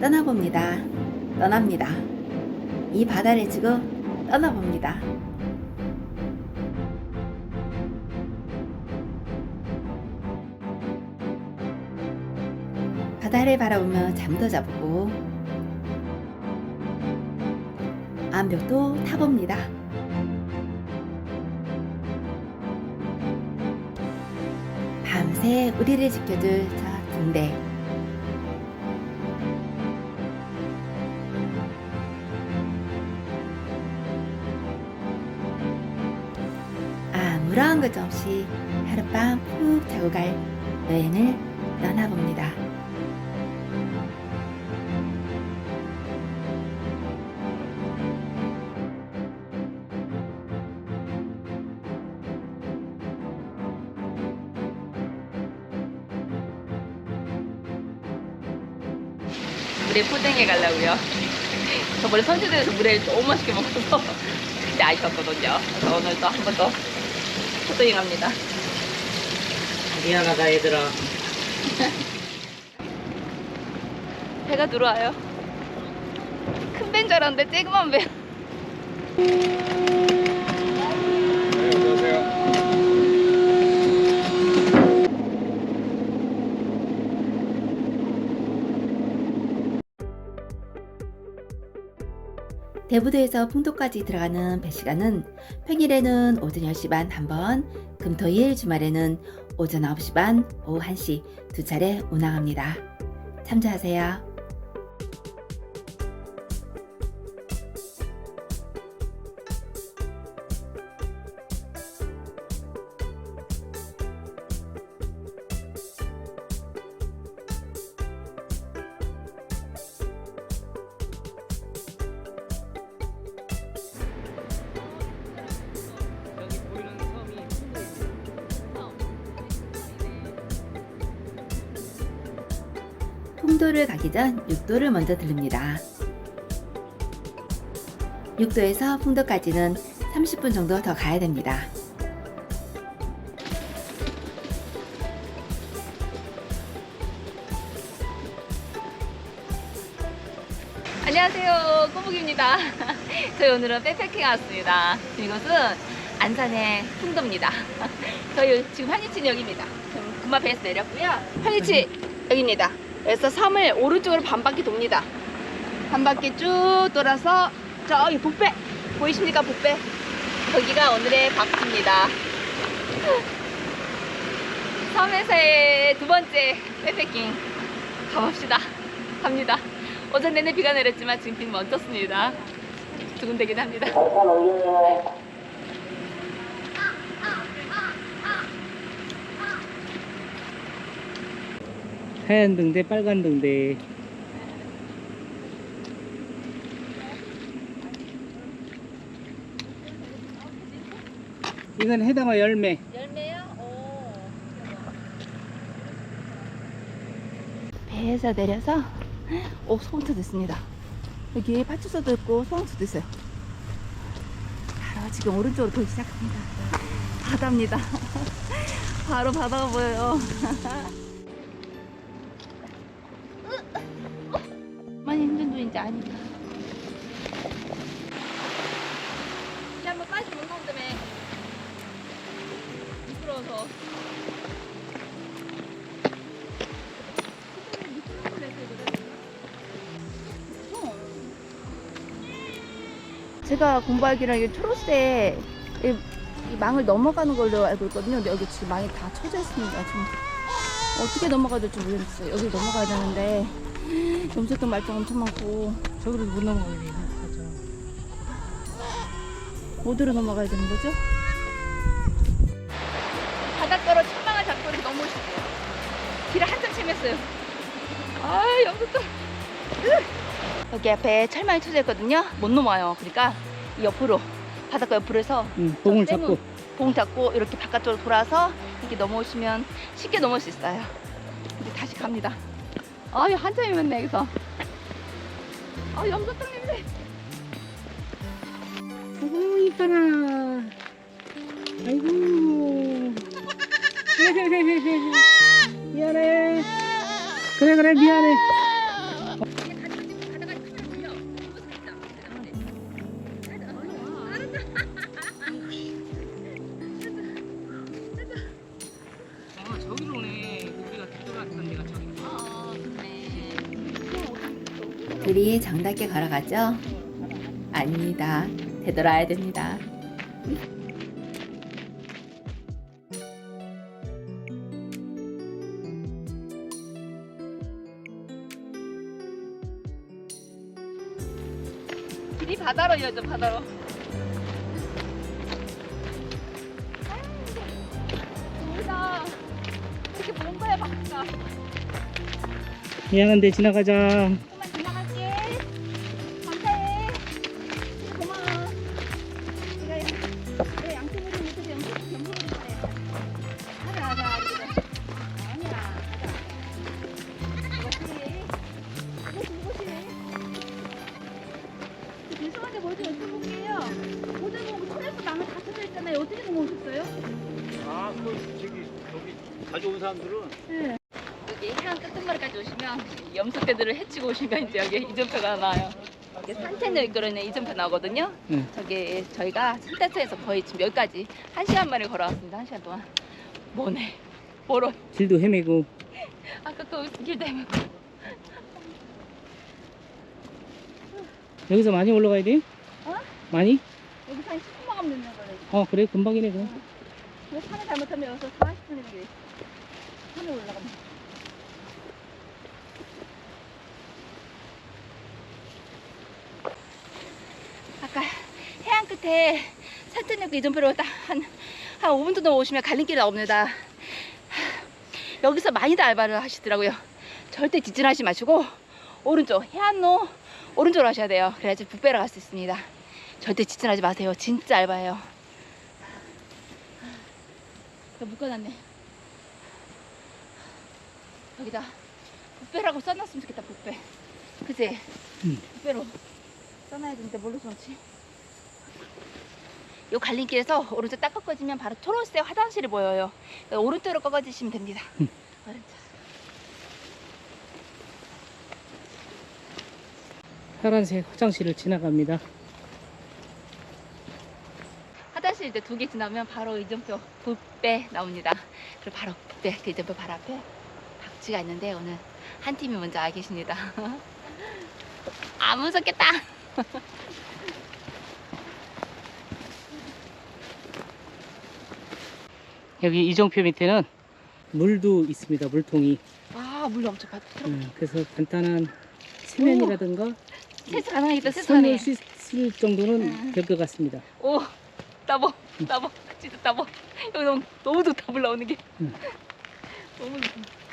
떠나봅니다. 떠납니다. 이 바다를 지고 떠나봅니다. 바다를 바라보며 잠도 자보고 암벽도 타봅니다. 밤새 우리를 지켜줄 저 등대. 아무런 것 없이 하룻밤 푹 자고 갈 여행을 떠나봅니다. 물에 포장해 가려고요. 저번에 선수들에서 물회를 너무 맛있게 먹어서 그때 아쉬웠거든요. 그래서 오늘 또 한 번 더 포장해 갑니다. 미안하다 얘들아 배가 들어와요. 큰 배인 줄 알았는데 쬐그만 배. 대부도에서 풍도까지 들어가는 배 시간은 평일에는 오전 10시 반 한 번, 금토일 주말에는 오전 9시 반, 오후 1시 두 차례 운항합니다. 참조하세요. 3도를 가기 전 6도를 먼저 들릅니다. 6도에서 풍도까지는 30분 정도 더 가야 됩니다. 안녕하세요. 꼬북입니다. 저희 오늘은 백패킹 왔습니다. 이곳은 안산의 풍도입니다. 저희 지금 환희친 역입니다. 금마배에서 내렸고요. 한일치 네. 여기입니다. 그래서 섬을 오른쪽으로 반 바퀴 돕니다. 한 바퀴 쭉 돌아서 저기 북배 보이십니까 북배? 거기가 오늘의 박스입니다. 섬에서의 두 번째 백패킹 가봅시다. 갑니다. 어제 내내 비가 내렸지만 지금 비는 멈췄습니다. 두근대긴 합니다. 하얀 등대 빨간 등대 이건 해당어 열매 열매요? 오. 배에서 내려서 오 소금도 됐습니다. 여기 파출소도 있고 소방서도 있어요. 바로 지금 오른쪽으로 보이기 시작합니다. 바다입니다. 바로 바다가 보여요. 중인지 아니까. 이제 한번 빠지 못 나온다며. 미끄러워서. 제가 공부하기로 이게 초록새 이, 이 망을 넘어가는 걸로 알고 있거든요. 근데 여기 지금 망이 다 쳐져 있습니다. 지금 어떻게 넘어가야 될지 모르겠어요. 여기 넘어가야 되는데 염색도 말종 엄청 많고 저기로 못 넘어가게 돼 맞아 어디로 넘어가야 되는 거죠? 바닷가로 천막을 잡고 이렇게 넘어오시고요. 길을 한참 헤맸어요. 아, 여기도. 여기 앞에 철망이 쳐져 있거든요. 못 넘어요. 그러니까 이 옆으로 바닷가 옆으로 해서 응 봉을 저 잡고 봉 잡고 이렇게 바깥쪽으로 돌아서 이렇게 넘어오시면 쉽게 넘어올 수 있어요. 이제 다시 갑니다. 아유 한참이면 여기서. 아 염소탕 냄새. 아이고 이뻐라 아이고. 미안해. 그래 그래 미안해 그리 정답게 걸어가죠? 아닙니다. 되돌아야 됩니다. 길이 바다로 이어져 바다로. 우리가 이렇게 먼 거야 바퀴가. 미안한데 지나가자. 이제 여기 이전표가 나와요. 여기 산책로 이끌어내는 이전표 나오거든요. 응. 저기 저희가 선대서에서 거의 지금 여기까지 한 시간 만에 걸어왔습니다. 한 시간 동안. 뭐네. 멀어. 길도 헤매고 아까 그길 때문에. 여기서 많이 올라가야 돼? 어? 많이? 여기서 한 10분만 가면 되는 거네. 어 그래 금방이네 그. 이거 산에 잘못하면 여기서 40분이면 돼. 산에 올라가면. 아까 해안 끝에 산천역 이전표로 딱한 한 5분 정도 오시면 갈림길이 나옵니다. 여기서 많이들 알바를 하시더라고요. 절대 직진하지 마시고 오른쪽 해안로 오른쪽으로 하셔야 돼요. 그래야지 북배로 갈 수 있습니다. 절대 직진하지 마세요. 진짜 알바예요. 나 묶어놨네. 여기다 북배라고 써놨으면 좋겠다. 북배. 그지? 응. 북배로 써놔야 되는데 뭘로 써놓지? 요 갈림길에서 오른쪽 딱 꺾어지면 바로 초록색 화장실이 보여요. 오른쪽으로 꺾어지시면 됩니다. 응. 오른쪽. 파란색 화장실을 지나갑니다. 화장실 이제 두 개 지나면 바로 이정표 북배 나옵니다. 그리고 바로 북배 그 이정표 바로 앞에 박쥐가 있는데 오늘 한 팀이 먼저 와 계십니다. 아 무섭겠다. 여기 이정표 밑에는 물도 있습니다. 물통이. 아 물 엄청 많. 음, 그래서 간단한 세면이라든가 세수 가능하겠다. 세수하네. 손을 씻을 정도는 음. 될것 같습니다. 오 따보 따보 진짜 따보 여기 너무 너무 좋다 물 나오는 게. 응. 너무 좋다.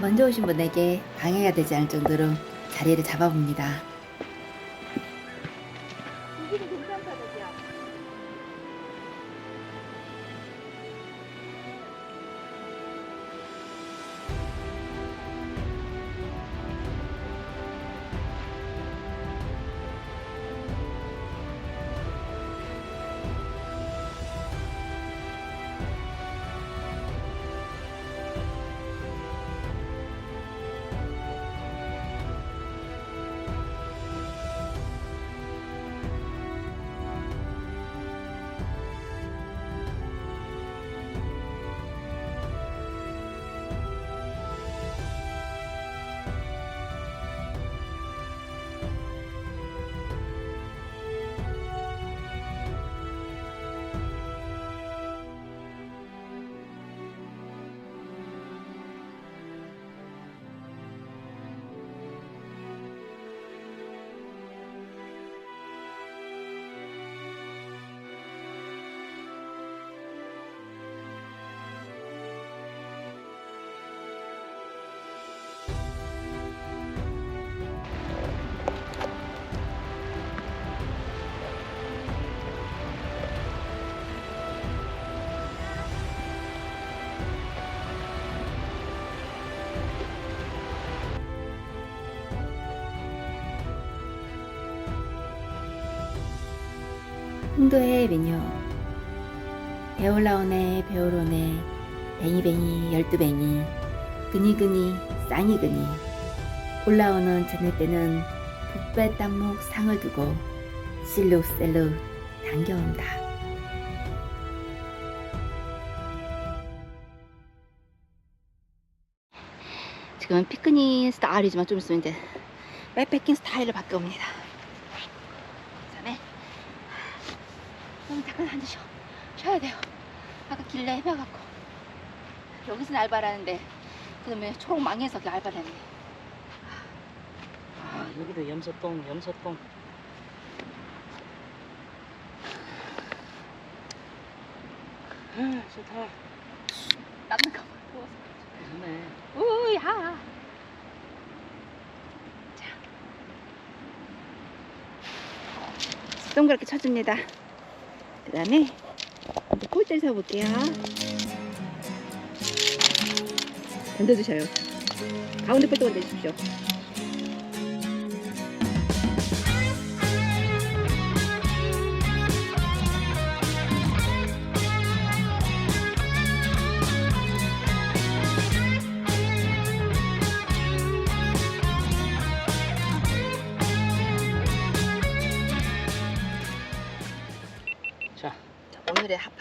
먼저 오신 분에게 방해가 되지 않을 정도로 자리를 잡아봅니다. 홍도의 미녀 배올라오네 배오로네 뱅이뱅이 열두뱅이 그니그니 쌍이그니 올라오는 저녁 때는 북배 땅목 상을 두고 실룩셀룩 당겨온다. 지금은 피크닉 스타일이지만 좀 있으면 이제 백패킹 스타일로 바뀌옵니다. 그다음에 오늘 잠깐 앉으셔. 쉬어야 돼요. 아까 길래 헤매갖고 여기서 알바라는데 그다음에 초록 망해서 알바를 했네. 아, 여기도 염소똥, 염소똥. 아, 좋다. 땀는 거 봐. 더워서. 좋네. 우야. 자. 동그랗게 쳐줍니다. 그 다음에 이제 꼴대를 세워볼게요. 던져주셔요. 가운데 꼴대 던져주십시오.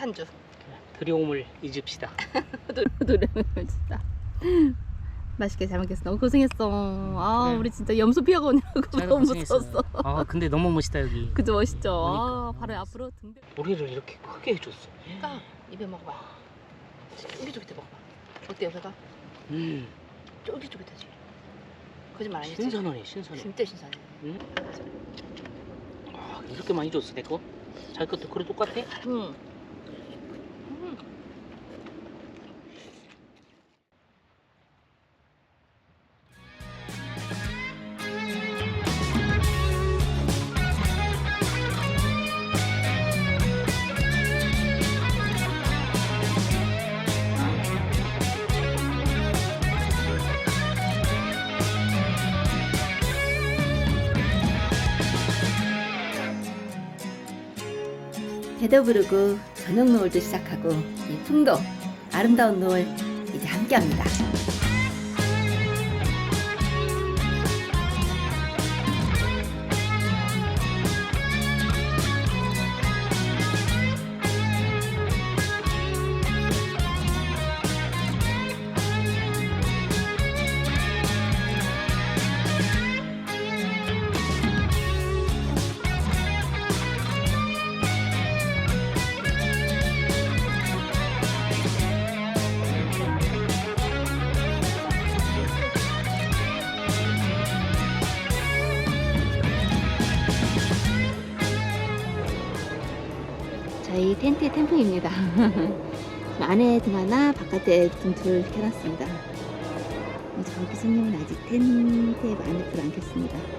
한주. 드리움을 잊읍시다. 노래는 진짜 맛있게 잘 먹겠어. 너무 고생했어. 아 네. 우리 진짜 염소 피하고 오느라고 잘 너무. 무서웠어. 아, 근데 너무 멋있다, 여기. 그죠 멋있죠. 그러니까. 아 바로 앞으로 등대. 우리를 이렇게 크게 해줬어. 까 입에 먹어봐. 쫄깃쫄깃해 먹어봐. 어때요, 배가? 음, 쫄깃쫄깃하지? 거짓말 아니지? 신선하네, 신선해. 진짜 신선해. 음? 아, 이렇게 많이 줬어, 내 거? 자기 것도 그래 똑같아? 응. 배도 부르고 저녁 노을도 시작하고 이 풍도 아름다운 노을 이제 함께합니다. 저희 텐트의 텐트입니다. 안에 등 하나, 바깥에 등둘 켜놨습니다. 어, 저 교수님은 아직 텐트에 안에 불안 켰습니다.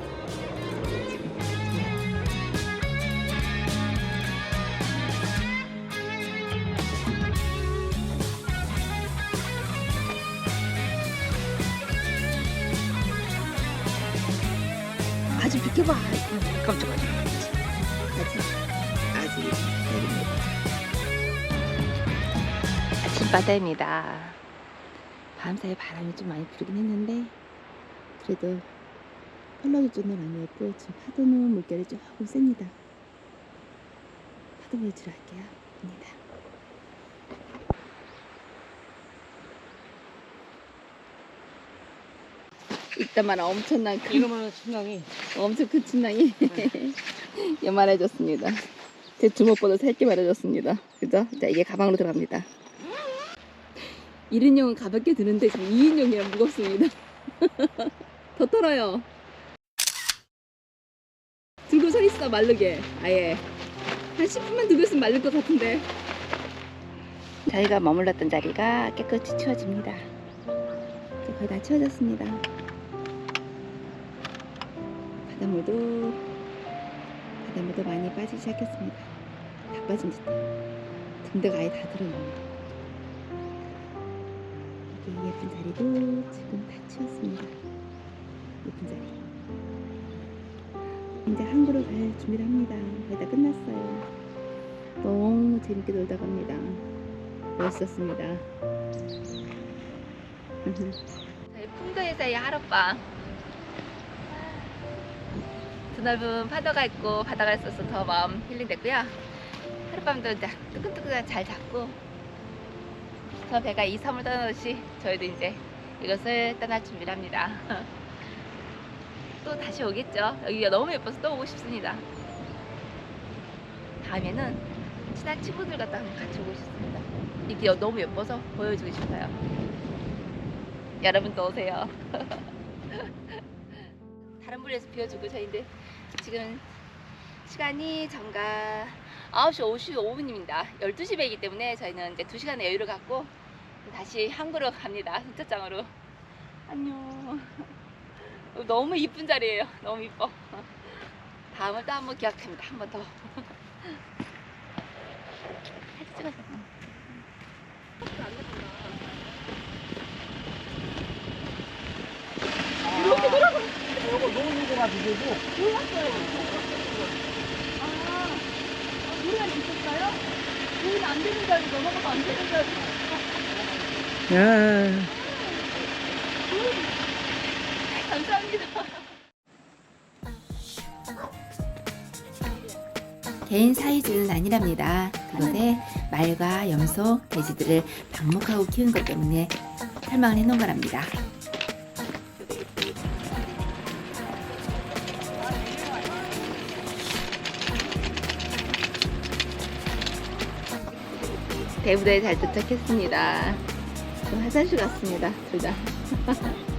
아침바다입니다. 밤사이 바람이 좀 많이 불긴 했는데 그래도 펄럭이 정도는 아니었고 지금 파도는 물결이 조금 셉니다. 파도 보여주러 할게요. 입니다. 이따만 엄청난 큰 이거만 신랑이 엄청 큰 침낭이 요만해졌습니다. 제 주먹보다 살게 말해졌습니다. 그죠? 자, 이게 가방으로 들어갑니다. 1인용은 가볍게 드는데 지금 2인용이라 무겁습니다. 더 털어요. 들고 서 있어, 마르게. 아예. 한 10분만 들고 있으면 마를 것 같은데. 저희가 머물렀던 자리가 깨끗이 치워집니다. 거의 다 치워졌습니다. 바닷물도 바닷물도 많이 빠지기 시작했습니다. 다 빠진 듯. 등대가 아예 다 들어있네요. 여기 예쁜 자리도 지금 다 치웠습니다. 예쁜 자리. 이제 항구로 갈 준비를 합니다. 거의 다 끝났어요. 너무 재밌게 놀다 갑니다. 멋있었습니다. 저희 풍도에서의 하룻밤. 드넓은 파도가 있고 바다가 있어서 더 마음 힐링됐고요. 하룻밤도 이제 뜨끈뜨끈하게 잘 잤고 저 배가 2, 3을 떠나듯이 저희도 이제 이것을 떠날 준비를 합니다. 또 다시 오겠죠. 여기가 너무 예뻐서 또 오고 싶습니다. 다음에는 친한 친구들 같다 한번 같이 오고 싶습니다. 이게 너무 예뻐서 보여주고 싶어요. 여러분도 오세요. 다른 분에서 비워주고 저희인데 지금 시간이 정가 9시 55분입니다. 12시 배이기 때문에 저희는 이제 2시간의 여유를 갖고 다시 항구로 갑니다. 승차장으로. 안녕. 너무 이쁜 자리예요. 너무 이뻐. 다음을 또 한번 기약합니다. 한 번 더. 사진 찍어서. 요거 녹는 거가 비교고 노래가 있었어요? 노래 안 되는 줄 알고 넘어가면 안 되는 줄 알고. 야 감사합니다. 개인 사이즈는 아니랍니다. 그곳에 말과 염소, 돼지들을 방목하고 키운 것 때문에 설명을 해놓은 거랍니다. 대부대에 잘 도착했습니다. 좀 화장실 갔습니다. 둘 다.